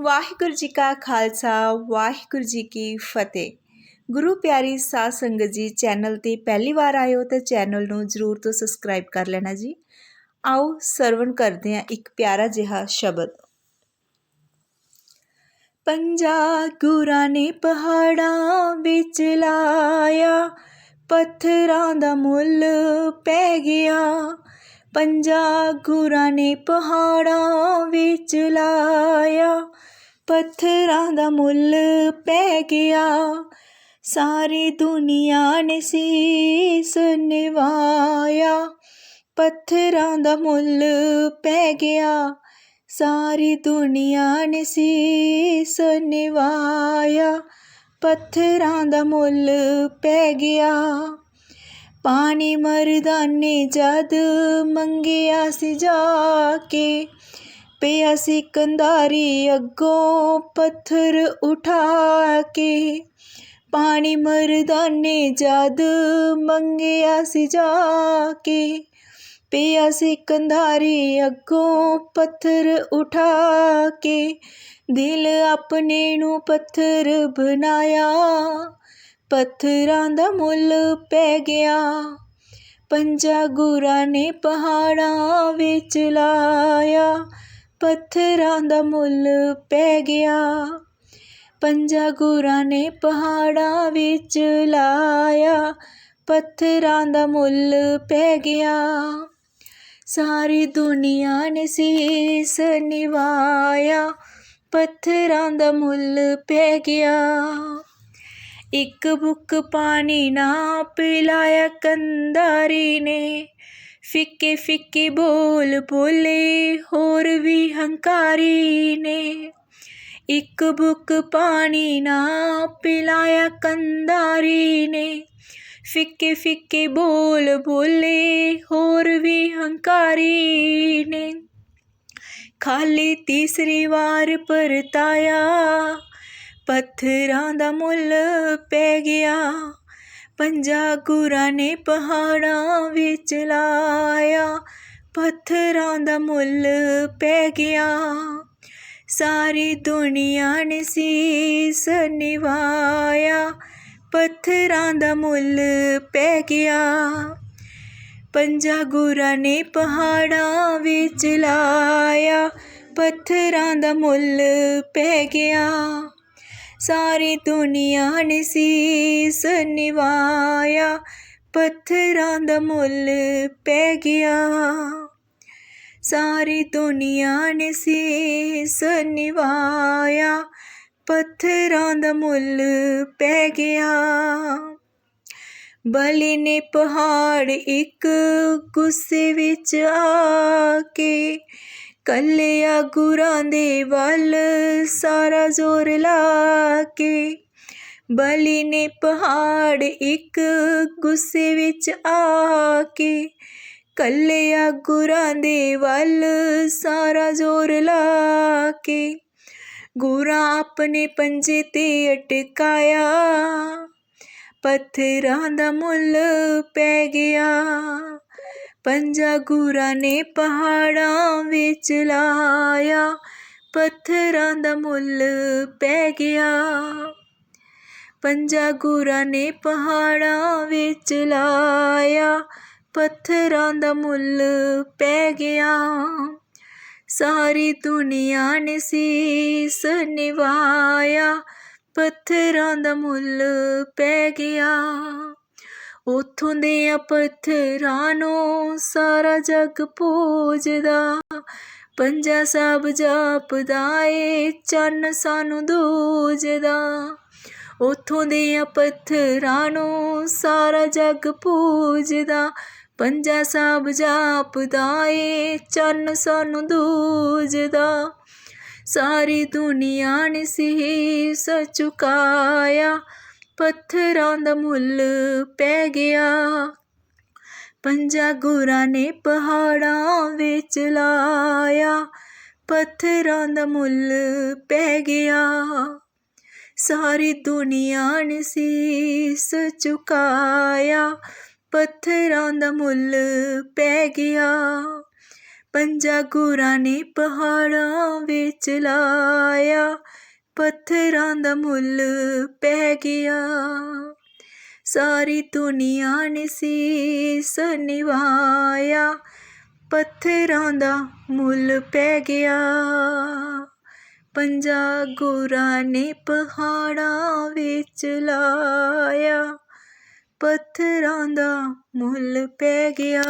ਵਾਹਿਗੁਰੂ ਜੀ ਕਾ ਖਾਲਸਾ, ਵਾਹਿਗੁਰੂ ਜੀ ਕੀ ਫਤਿਹ। ਗੁਰੂ ਪਿਆਰੀ ਸਾਧ ਸੰਗਤ ਜੀ, ਚੈਨਲ ਤੇ ਪਹਿਲੀ ਵਾਰ ਆਏ ਹੋ ਤਾਂ ਚੈਨਲ ਨੂੰ ਜਰੂਰ ਤੋਂ ਸਬਸਕ੍ਰਾਈਬ ਕਰ ਲੈਣਾ ਜੀ। ਆਓ ਸਰਵਣ ਕਰਦੇ ਹਾਂ ਇੱਕ ਪਿਆਰਾ ਜਿਹਾ ਸ਼ਬਦ। ਪੰਜਾ ਗੁਰਾਂ ਨੇ ਪਹਾੜਾਂ ਵਿੱਚ ਲਾਇਆ, ਪੱਥਰਾਂ ਦਾ ਮੁੱਲ ਪੈ ਗਿਆ। ਪੰਜਾ ਗੁਰਾਂ ਨੇ ਪਹਾੜਾਂ ਵਿੱਚ ਲਾਇਆ ਪੱਥਰਾਂ ਦਾ ਮੁੱਲ ਪੈ ਗਿਆ। ਸਾਰੀ ਦੁਨੀਆ ਨੇ ਸੀਸ ਨਿਵਾਇਆ। ਪੱਥਰਾਂ ਦਾ ਮੁੱਲ ਪੈ ਗਿਆ। ਸਾਰੀ ਦੁਨੀਆ ਨੇ ਸੀਸ ਨਿਵਾਇਆ। ਪੱਥਰਾਂ ਦਾ ਮੁੱਲ ਪੈ ਗਿਆ। ਪਾਣੀ ਮਰਦਾਨੇ ਜਦ ਮੰਗਿਆ ਸੀ ਜਾ ਕੇ। ਪਿਆ ਸੀ ਕੰਧਾਰੀ ਅੱਗੋਂ ਪੱਥਰ ਉਠਾ ਕੇ। ਪਾਣੀ ਮਰਦਾਨੇ ਜਦ ਮੰਗਿਆ ਸੀ ਜਾ ਕੇ। ਪਿਆ ਸੀ ਕੰਧਾਰੀ ਅੱਗੋਂ ਪੱਥਰ ਉਠਾ ਕੇ। ਦਿਲ ਆਪਣੇ ਨੂੰ ਪੱਥਰ ਬਣਾਇਆ। ਪੱਥਰਾਂ ਦਾ ਮੁੱਲ ਪੈ ਗਿਆ। ਪੰਜਾ ਗੁਰਾਂ ਨੇ ਪਹਾੜਾਂ ਵਿੱਚ ਲਾਇਆ। ਪੱਥਰਾਂ ਦਾ ਮੁੱਲ ਪੈ ਗਿਆ। ਪੰਜਾ ਗੁਰਾਂ ਨੇ ਪਹਾੜਾਂ ਵਿੱਚ ਲਾਇਆ। ਪੱਥਰਾਂ ਦਾ ਮੁੱਲ ਪੈ ਗਿਆ। ਸਾਰੀ ਦੁਨੀਆ ਨੇ ਸੀਸ ਨਿਵਾਇਆ। ਪੱਥਰਾਂ ਦਾ ਮੁੱਲ ਪੈ ਗਿਆ। ਇੱਕ ਬੁੱਕ ਪਾਣੀ ਨਾ ਪਿਲਾਇਆ ਕੰਦਾਰੀ ਨੇ ਫਿੱਕੇ ਫਿੱਕੇ ਬੋਲ ਬੋਲੇ ਹੋਰ ਵੀ ਹੰਕਾਰੀ ਨੇ। ਇੱਕ ਬੁੱਕ ਪਾਣੀ ਨਾ ਪਿਲਾਇਆ ਕੰਦਾਰੀ ਨੇ। ਫਿੱਕੇ ਫਿੱਕੇ ਬੋਲ ਬੋਲੇ ਹੋਰ ਵੀ ਹੰਕਾਰੀ ਨੇ। ਖਾਲੀ ਤੀਸਰੀ ਵਾਰ ਪਰਤਾਇਆ, ਪੱਥਰਾਂ ਦਾ ਮੁੱਲ ਪੈ ਗਿਆ। ਪੰਜਾ ਗੁਰਾਂ ਨੇ ਪਹਾੜਾਂ ਵਿੱਚ ਲਾਇਆ, ਪੱਥਰਾਂ ਦਾ ਮੁੱਲ ਪੈ ਗਿਆ। ਸਾਰੀ ਦੁਨੀਆ ਨੇ ਸੀਸ ਨਿਵਾਇਆ, ਪੱਥਰਾਂ ਦਾ ਮੁੱਲ ਪੈ ਗਿਆ। ਪੰਜਾ ਗੁਰਾਂ ਨੇ ਪਹਾੜਾਂ ਵਿੱਚ ਲਾਇਆ, ਪੱਥਰਾਂ ਦਾ ਮੁੱਲ ਪੈ ਗਿਆ। ਸਾਰੀ ਦੁਨੀਆ ਨੇ ਸੀਸ ਨਿਵਾਇਆ, ਪੱਥਰਾਂ ਦਾ ਮੁੱਲ ਪੈ ਗਿਆ। ਸਾਰੀ ਦੁਨੀਆ ਨੇ ਸੀਸ ਨਿਵਾਇਆ, ਪੱਥਰਾਂ ਦਾ ਮੁੱਲ ਪੈ ਗਿਆ। ਬਲੀ ਨੇ ਪਹਾੜ ਇੱਕ ਗੁੱਸੇ ਵਿੱਚ ਆ ਕੇ ਕੱਲਿਆ ਗੁਰਾਂ ਦੇ ਵੱਲ, ਸਾਰਾ ਜ਼ੋਰ ਲਾ ਕੇ। ਬਲੀ ਨੇ ਪਹਾੜ ਇੱਕ ਗੁੱਸੇ ਵਿੱਚ ਆ ਕੇ। ਕੱਲਿਆ ਗੁਰਾਂ ਦੇ ਵੱਲ, ਸਾਰਾ ਜ਼ੋਰ ਲਾ ਕੇ। ਗੁਰਾਂ ਆਪਣੇ ਪੰਜੇ ਤੇ ਅਟਕਾਇਆ। ਪੱਥਰਾਂ ਦਾ ਮੁੱਲ ਪੈ ਗਿਆ। ਪੰਜਾ ਗੁਰਾਂ ਨੇ ਪਹਾੜਾਂ ਵਿੱਚ ਲਾਇਆ, ਪੱਥਰਾਂ ਦਾ ਮੁੱਲ ਪੈ ਗਿਆ। ਪੰਜਾ ਗੁਰਾਂ ਨੇ ਪਹਾੜਾਂ ਵਿੱਚ ਲਾਇਆ, ਪੱਥਰਾਂ ਦਾ ਮੁੱਲ ਪੈ ਗਿਆ। ਸਾਰੀ ਦੁਨੀਆ ਨੇ ਸੀਸ ਨਿਵਾਇਆ, ਪੱਥਰਾਂ ਦਾ ਮੁੱਲ ਪੈ ਗਿਆ। ਉਥੋਂ ਦੇ ਪੱਥਰਾਂ ਨੂੰ ਸਾਰਾ ਜੱਗ ਪੂਜਦਾ। ਪੰਜਾ ਸਾਹਿਬ ਜਾਪਦਾ ਏ, ਚੰਨ ਸਾਨੂੰ ਦੂਜਦਾ। ਉਥੋਂ ਦੇ ਪੱਥਰਾਂ ਨੂੰ ਸਾਰਾ ਜੱਗ ਪੂਜਦਾ। ਪੰਜਾ ਸਾਹਿਬ ਜਾਪਦਾ ਏ, ਚੰਨ ਸਾਨੂੰ ਦੂਜਦਾ। ਸਾਰੀ ਦੁਨੀਆ ਨੇ ਸੀਸ ਝੁਕਾਇਆ ਪੱਥਰਾਂ ਦਾ ਮੁੱਲ ਪੈ ਗਿਆ। ਪੰਜਾਂ ਗੁਰਾਂ ਨੇ ਪਹਾੜਾਂ ਵਿੱਚ ਲਾਇਆ। ਪੱਥਰਾਂ ਦਾ ਮੁੱਲ ਪੈ ਗਿਆ। ਸਾਰੀ ਦੁਨੀਆ ਨੇ ਸੀਸ ਝੁਕਾਇਆ ਪੱਥਰਾਂ ਦਾ ਮੁੱਲ ਪੈ ਗਿਆ। ਪੰਜਾਂ ਗੁਰਾਂ ਨੇ ਪਹਾੜਾਂ ਵਿੱਚ ਲਾਇਆ। ਪੱਥਰਾਂ ਦਾ ਮੁੱਲ ਪੈ ਗਿਆ। ਸਾਰੀ ਦੁਨੀਆ ਨੇ ਸੀਸ ਨਿਵਾਇਆ ਪੱਥਰਾਂ ਦਾ ਮੁੱਲ ਪੈ ਗਿਆ। ਪੰਜਾ ਗੁਰਾਂ ਨੇ ਪਹਾੜਾਂ ਵਿੱਚ ਲਾਇਆ। ਪੱਥਰਾਂ ਦਾ ਮੁੱਲ ਪੈ ਗਿਆ।